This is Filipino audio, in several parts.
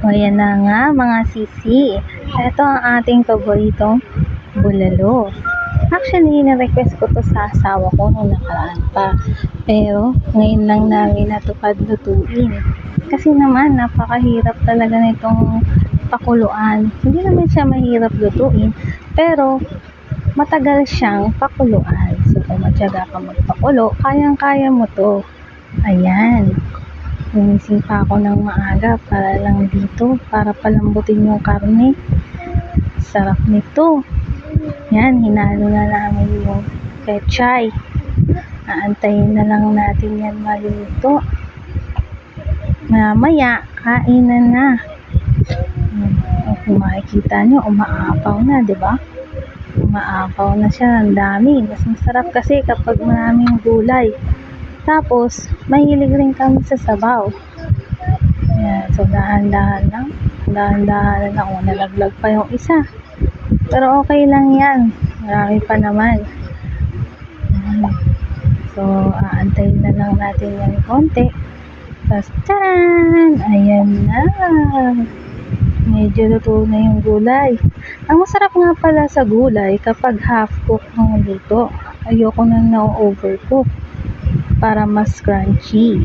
O yan na nga mga sisi. Ito ang ating paboritong bulalo. Actually, na-request ko to sa asawa ko nung nakaraan pa. Pero, ngayon lang namin natupad lutuin. Kasi naman, napakahirap talaga nitong pakuluan. Hindi naman siya mahirap lutuin. Pero, matagal siyang pakuluan. So, kung matyaga ka magpakulo, kayang-kaya mo to. Ayan. Gumising pa ako ng maaga para lang dito, para palambutin yung karne. Sarap nito. Yan, hinalo na namin yung pechay. Aantayin na lang natin yan maluto. Mamaya, kainan na. Hmm, Kung makikita nyo, umaapaw na, di ba? Umaapaw na siya, ang dami. Mas masarap kasi kapag maraming gulay. Tapos, mahilig rin kami sa sabaw. Yan, so dahan-dahan lang. Dahan-dahan lang. O, nalaglag pa yung isa. Pero okay lang yan. Marami pa naman. Yan. So, aantayin na lang natin yan konti. Tapos, taran! Ayan na. Medyo luto na yung gulay. Ang masarap nga pala sa gulay kapag half cook ang luto. Ayoko na na-overcook para mas crunchy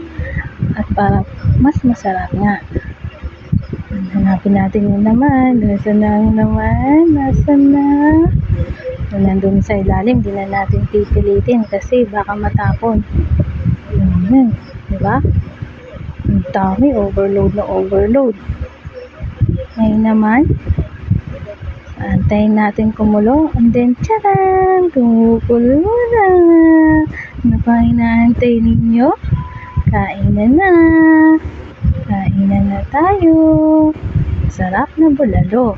at para mas masarap nga. Hanapin natin yung naman. Nasaan na ang naman? Nasaan na? Kung nandun sa ilalim, di na natin pipilitin kasi baka matapon. Yun, di ba? Ang dami, overload na overload. Ngayon naman, antayin natin kumulo. And then, tcharan! Kumukulo na! Ano pa inaantay ninyo? Kainan na! Kainan na tayo! Sarap na bulalo.